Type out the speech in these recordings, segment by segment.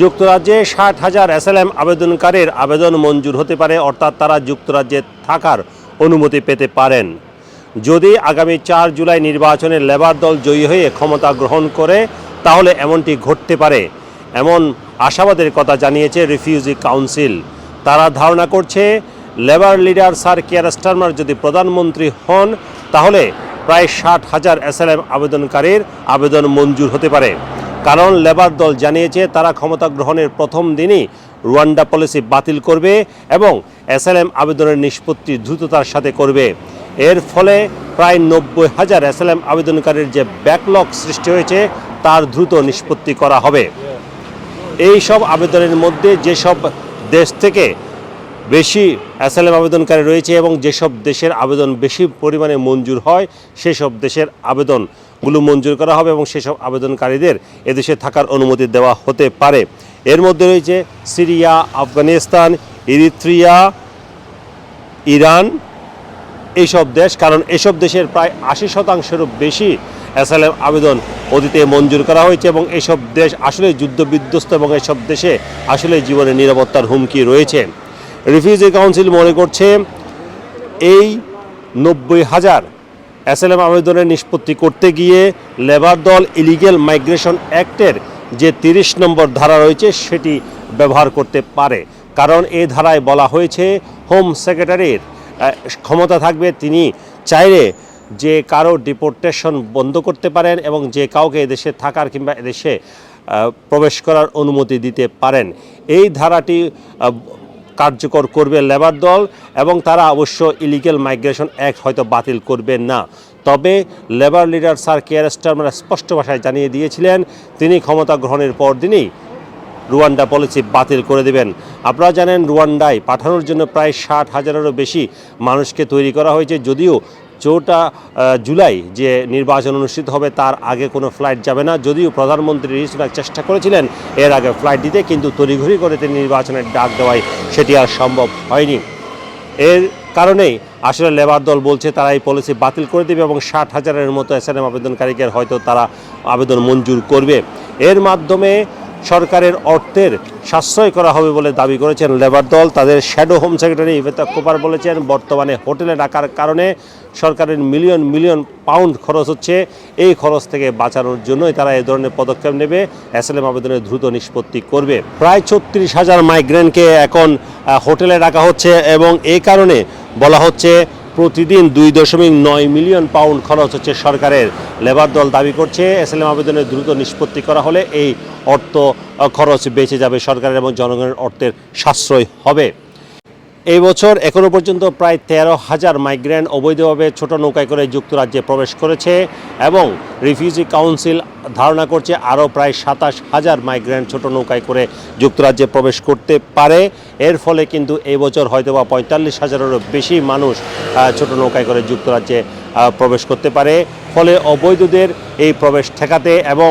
যুক্তরাজ্যে ষাট হাজার এসএলএম আবেদনকারীর আবেদন মঞ্জুর হতে পারে, অর্থাৎ তারা যুক্তরাজ্যে থাকার অনুমতি পেতে পারেন। যদি আগামী চার জুলাই নির্বাচনে লেবার দল জয়ী হয়ে ক্ষমতা গ্রহণ করে, তাহলে এমনটি ঘটতে পারে। এমন আশাবাদের কথা জানিয়েছে রিফিউজি কাউন্সিল। তারা ধারণা করছে, Labour leader sir Keir Starmer যদি প্রধানমন্ত্রী হন, তাহলে প্রায় ষাট হাজার এসএলএম আবেদনকারীর আবেদন মঞ্জুর হতে পারে। কারণ লেবার দল জানিয়েছে তারা ক্ষমতা গ্রহণের প্রথম দিনই রুয়ান্ডা পলিসি বাতিল করবে এবং এসএলএম আবেদনের নিষ্পত্তি দ্রুততার সাথে করবে। এর ফলে প্রায় নব্বই হাজার এসএলএম আবেদনকারীর যে ব্যাকলগ সৃষ্টি হয়েছে, তার দ্রুত নিষ্পত্তি করা হবে। এই সব আবেদনের মধ্যে যেসব দেশ থেকে বেশি অ্যাসাইলাম আবেদনকারী রয়েছে এবং যেসব দেশের আবেদন বেশি পরিমাণে মঞ্জুর হয়, সেসব দেশের আবেদনগুলো মঞ্জুর করা হবে এবং সেসব আবেদনকারীদের এদেশে থাকার অনুমতি দেওয়া হতে পারে। এর মধ্যে রয়েছে সিরিয়া, আফগানিস্তান, ইরিত্রিয়া, ইরান এইসব দেশ, কারণ এসব দেশের প্রায় আশি শতাংশেরও বেশি অ্যাসাইলাম আবেদন অতীতে মঞ্জুর করা হয়েছে এবং এসব দেশ আসলে যুদ্ধবিধ্বস্ত এবং এসব দেশে আসলে জীবনের নিরাপত্তার হুমকি রয়েছে। রিফিউজি কাউন্সিল মনে করছে, এই নব্বই হাজার অ্যাসাইলাম আবেদনের নিষ্পত্তি করতে গিয়ে লেবার দল ইলিগেল মাইগ্রেশন অ্যাক্টের যে তিরিশ নম্বর ধারা রয়েছে সেটি ব্যবহার করতে পারে। কারণ এ ধারায় বলা হয়েছে, হোম সেক্রেটারির ক্ষমতা থাকবে, তিনি চাইলে যে কারও ডিপোর্টেশন বন্ধ করতে পারেন এবং যে কাউকে এদেশে থাকার কিংবা এদেশে প্রবেশ করার অনুমতি দিতে পারেন। এই ধারাটি কার্যকর করবে লেবার দল এবং তারা অবশ্য ইলিগেল মাইগ্রেশন অ্যাক্ট হয়তো বাতিল করবে না। তবে Labour leader sir Keir Starmer স্পষ্ট ভাষায় জানিয়ে দিয়েছিলেন, তিনি ক্ষমতা গ্রহণের পর দিনই রুয়ান্ডা পলিসি বাতিল করে দেবেন। আপনারা জানেন, রুয়ান্ডায় পাঠানোর জন্য প্রায় ষাট হাজারেরও বেশি মানুষকে তৈরি করা হয়েছে, যদিও চৌঠা জুলাই যে নির্বাচন অনুষ্ঠিত হবে তার আগে কোনো ফ্লাইট যাবে না। যদিও প্রধানমন্ত্রী রিস সুনাক চেষ্টা করেছিলেন এর আগে ফ্লাইট দিতে, কিন্তু তড়িঘড়ি করে তিনি নির্বাচনের ডাক দেওয়ায় সেটি আর সম্ভব হয়নি। এর কারণেই আসলে লেবার দল বলছে তারা এই পলিসি বাতিল করে দেবে এবং ষাট হাজারের মতো এসএনএম আবেদনকারীকে হয়তো তারা আবেদন মঞ্জুর করবে। এর মাধ্যমে সরকারের অর্থের সাশ্রয় করা হবে বলে দাবি করেছেন লেবার দল। তাদের shadow home secretary Yvette Cooper বলেছেন, বর্তমানে হোটেলে ডাকার কারণে সরকারের মিলিয়ন মিলিয়ন পাউন্ড খরচ হচ্ছে। এই খরচ থেকে বাঁচানোর জন্যই তারা এই ধরনের পদক্ষেপ নেবে। এসএলএম আবেদনের দ্রুত নিষ্পত্তি করবে। প্রায় ছত্রিশ হাজার মাইগ্রেনকে এখন হোটেলে ডাকা হচ্ছে এবং এই কারণে বলা হচ্ছে প্রতিদিন দুই দশমিক নয় মিলিয়ন পাউন্ড খরচ হচ্ছে সরকারের। লেবার দল দাবি করছে, এসএলএম আবেদনের দ্রুত নিষ্পত্তি করা হলে এই অর্থ খরচ বেঁচে যাবে সরকারের এবং জনগণের অর্থের সাশ্রয় হবে। এই বছর এখনও পর্যন্ত প্রায় তেরো হাজার মাইগ্রেন্ট অবৈধভাবে ছোট নৌকায় করে যুক্তরাজ্যে প্রবেশ করেছে এবং রিফিউজি কাউন্সিল ধারণা করছে আরও প্রায় সাতাশ হাজার মাইগ্রেন্ট ছোট নৌকায় করে যুক্তরাজ্যে প্রবেশ করতে পারে। এর ফলে কিন্তু এই বছর হয়তোবা পঁয়তাল্লিশ হাজারেরও বেশি মানুষ ছোট নৌকায় করে যুক্তরাজ্যে প্রবেশ করতে পারে। ফলে অবৈধদের এই প্রবেশ ঠেকাতে এবং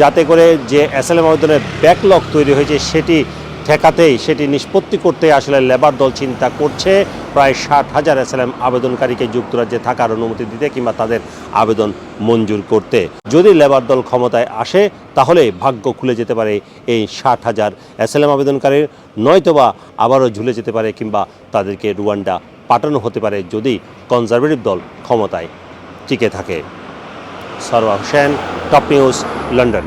যাতে করে যে অ্যাসাইলাম আবেদনের ব্যাকলগ তৈরি হয়েছে সেটি ঠেকাতেই সেটি নিষ্পত্তি করতে আসলে লেবার দল চিন্তা করছে। প্রায় ষাট হাজার এসএলএম আবেদনকারীকে যুক্তরাজ্যে থাকার অনুমতি দিতে কিংবা তাদের আবেদন মঞ্জুর করতে। যদি লেবার দল ক্ষমতায় আসে, তাহলে ভাগ্য খুলে যেতে পারে এই ষাট হাজার এসএলএম আবেদনকারীর। নয়তোবা আবারও ঝুলে যেতে পারে কিংবা তাদেরকে রুয়ান্ডা পাঠানো হতে পারে যদি কনজারভেটিভ দল ক্ষমতায় টিকে থাকে। Sarwar Hossain, top news, London.